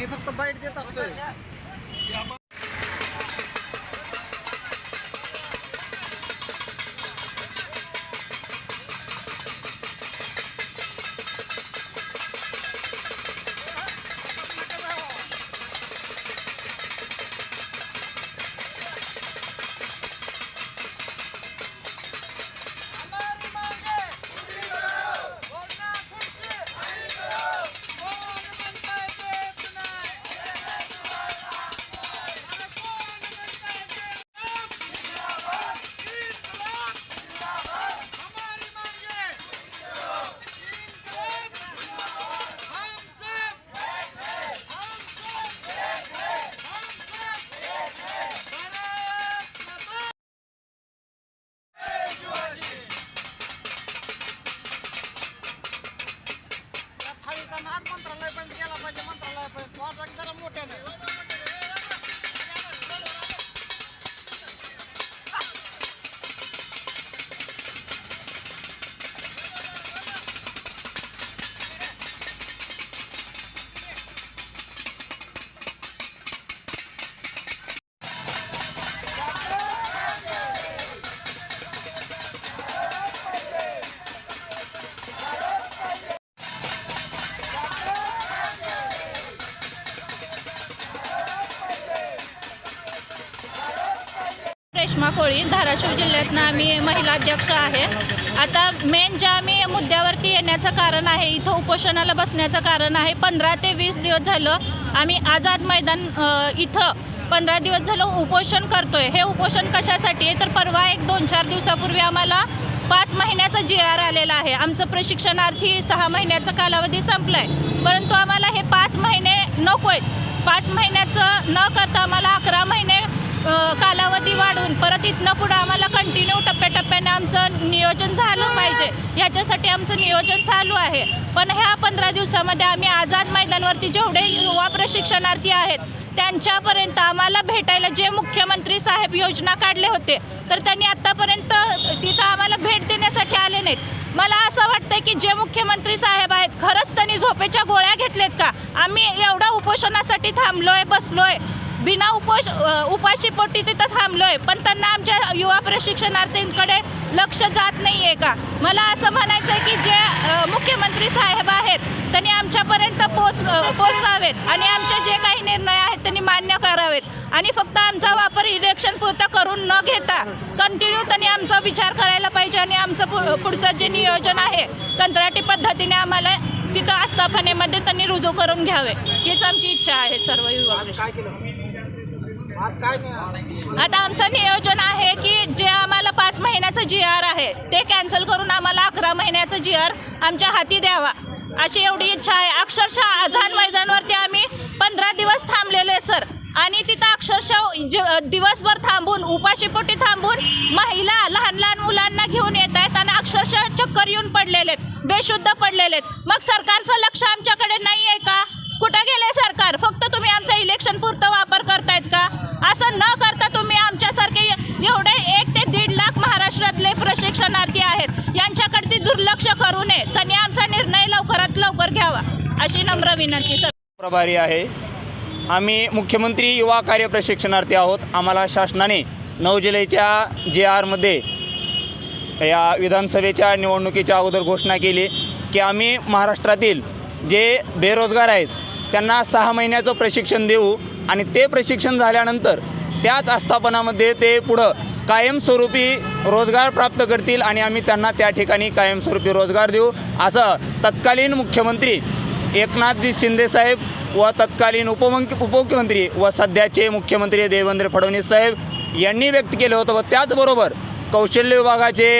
मी फक्त बाईट देत असतो रेश्मा कोळी धाराशिव जिल्ह्यातनं आम्ही महिला अध्यक्ष आहे. आता मेन ज्या आम्ही मुद्द्यावरती येण्याचं कारण आहे इथं उपोषणाला बसण्याचं कारण आहे पंधरा ते वीस दिवस झालं आम्ही आझाद मैदान इथं पंधरा दिवस झालं उपोषण करतोय. हे उपोषण कशासाठी आहे? तर परवा एक दोन चार दिवसापूर्वी आम्हाला पाच महिन्याचा जी आर आलेला आहे. आमचं प्रशिक्षणार्थी सहा महिन्याचा कालावधी संपला आहे परंतु आम्हाला हे पाच महिने नको आहेत पाच महिन्याचं न करता आम्हाला अकरा महिने तिथनं पुढं आम्हाला कंटिन्यू टप्प्याटप्प्याने आमचं नियोजन झालं पाहिजे. ह्याच्यासाठी आमचं नियोजन चालू आहे. पण ह्या पंधरा दिवसामध्ये आम्ही आझाद मैदानवरती जेवढे युवा प्रशिक्षणार्थी आहेत त्यांच्यापर्यंत आम्हाला भेटायला जे मुख्यमंत्री साहेब योजना काढले होते तर त्यांनी आत्तापर्यंत तिथं आम्हाला भेट देण्यासाठी आले नाहीत. मला असं वाटतं की जे मुख्यमंत्री साहेब आहेत खरंच त्यांनी झोपेच्या गोळ्या घेतलेत का? आम्ही एवढा उपोषणासाठी थांबलोय बसलोय. बिना उपोष उपाशीपोटी तिथं थांबलोय. पण त्यांना आमच्या युवा प्रशिक्षणार्थींकडे लक्ष जात नाही आहे का? मला असं म्हणायचं आहे की जे मुख्यमंत्री साहेब आहेत त्यांनी आमच्यापर्यंत पोच पोचावेत आणि आमचे जे काही निर्णय आहेत त्यांनी मान्य करावेत. आणि फक्त आमचा वापर इलेक्शन पुरता करून न घेता कंटिन्यू त्यांनी आमचा विचार करायला पाहिजे आणि आमचं पु- पुढचं जे नियोजन आहे कंत्राटी पद्धतीने आम्हाला तिथं आस्थापनेमध्ये त्यांनी रुजू करून घ्यावे. हीच आमची इच्छा आहे सर्व युवा आता आमचं नियोजन आहे की जे आम्हाला पाच महिन्याचं जी आर आहे ते कॅन्सल करून आम्हाला अकरा महिन्याचं जी आर आमच्या हाती द्यावा. अशी एवढी इच्छा आहे. अक्षरशः आझाद मैदानवरती आम्ही पंधरा दिवस थांबलेलो आहे सर. आणि तिथं अक्षरशः ज- दिवसभर थांबून उपाशीपोटी थांबून महिला लहान लहान मुलांना घेऊन येत आहेत आणि अक्षरशः चक्कर येऊन पडलेले आहेत बेशुद्ध पडलेले आहेत. मग सरकारचं लक्ष आमच्याकडे नाही आहे का? कुठं गेले सरकार? फक्त तुम्ही आमचा इलेक्शन पुरतं वापर करतायत का? असं न करता तुम्ही आमच्यासारखे एवढे एक ते दीड लाख महाराष्ट्रातले प्रशिक्षणार्थी आहेत. यांच्याकडे ती दुर्लक्ष करू नये. त्यांनी आमचा निर्णय लवकरात लवकर घ्यावा. अशी नम्र विनंती सर. प्रभारी आहे. आम्ही मुख्यमंत्री युवा कार्य प्रशिक्षणार्थी आहोत. आम्हाला शासनाने नऊ जुलैच्या जे आरमध्ये या विधानसभेच्या निवडणुकीच्या अगोदर घोषणा केली की आम्ही महाराष्ट्रातील जे बेरोजगार आहेत त्यांना सहा महिन्याचं प्रशिक्षण देऊ आणि ते प्रशिक्षण झाल्यानंतर त्याच आस्थापनामध्ये ते पुढं कायमस्वरूपी रोजगार प्राप्त करतील आणि आम्ही त्यांना त्या ठिकाणी कायमस्वरूपी रोजगार देऊ. असं तत्कालीन मुख्यमंत्री एकनाथजी शिंदेसाहेब व तत्कालीन उपमुख्य उपमुख्यमंत्री व सध्याचे मुख्यमंत्री देवेंद्र फडणवीस साहेब यांनी व्यक्त केलं होतं व त्याचबरोबर कौशल्य विभागाचे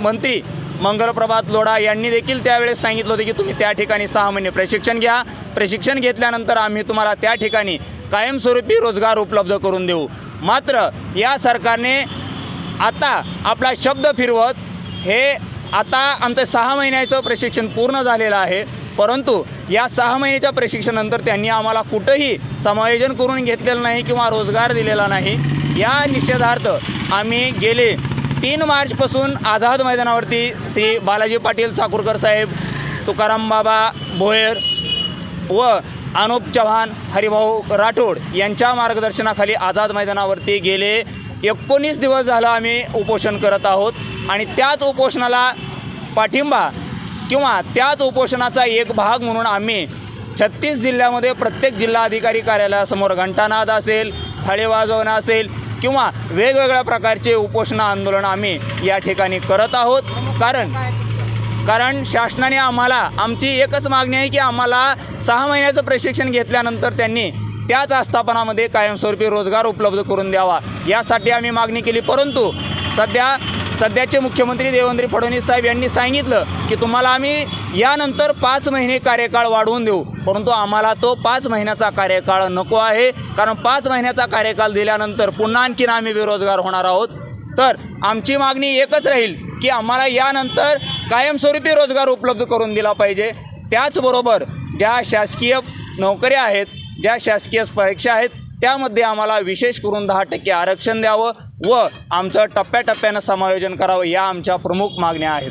मंत्री मंगलप्रभात लोढा यांनी देखील त्यावेळेस सांगितलं होतं की तुम्ही त्या ठिकाणी सहा महिने प्रशिक्षण घ्या. प्रशिक्षण घेतल्यानंतर आम्ही तुम्हाला त्या ठिकाणी कायमस्वरूपी रोजगार उपलब्ध करून देऊ. मात्र या सरकारने आता आपला शब्द फिरवत हे आता आमचं सहा महिन्याचं प्रशिक्षण पूर्ण झालेलं आहे. परंतु या सहा महिन्याच्या प्रशिक्षणानंतर त्यांनी आम्हाला कुठंही समायोजन करून घेतलेलं नाही किंवा रोजगार दिलेला नाही. या निषेधार्थ आम्ही गेले तीन मार्चपासून आझाद मैदानावरती श्री बालाजी पाटील चाकूरकर साहेब तुकाराम बाबा भोयर व अनुप चव्हाण हरिभाऊ राठोड यांच्या मार्गदर्शनाखाली आझाद मैदानावरती गेले. एकोणीस दिवस झालं आम्ही उपोषण करत आहोत आणि त्याच उपोषणाला पाठिंबा किंवा त्याच उपोषणाचा एक भाग म्हणून आम्ही छत्तीस जिल्ह्यामध्ये प्रत्येक जिल्हाधिकारी कार्यालयासमोर घंटानाद असेल थाळे वाजवणं असेल किंवा वेगवेगळ्या प्रकारचे उपोषण आंदोलन आम्ही या ठिकाणी करत आहोत. कारण कारण शासनाने आम्हाला आमची एकच मागणी आहे की आम्हाला सहा महिन्याचं प्रशिक्षण घेतल्यानंतर त्यांनी त्याच आस्थापनामध्ये कायमस्वरूपी रोजगार उपलब्ध करून द्यावा. यासाठी आम्ही मागणी केली. परंतु सध्या सध्याचे मुख्यमंत्री देवेंद्र फडणवीस साहेब यांनी सांगितलं की तुम्हाला आम्ही यानंतर पाच महिने कार्यकाळ वाढवून देऊ. परंतु आम्हाला तो पाच महिन्याचा कार्यकाळ नको आहे. कारण पाच महिन्याचा कार्यकाळ दिल्यानंतर पुन्हा आणखीन आम्ही बेरोजगार होणार आहोत. तर आमची मागणी एकच राहील की आम्हाला यानंतर कायमस्वरूपी रोजगार उपलब्ध करून दिला पाहिजे. त्याचबरोबर ज्या शासकीय नोकऱ्या आहेत ज्या शासकीय परीक्षा आहेत त्यामध्ये आम्हाला विशेष करून दहा टक्के आरक्षण द्यावं व आमचं टप्प्याटप्प्यानं समायोजन करावं या आमच्या प्रमुख मागण्या आहेत.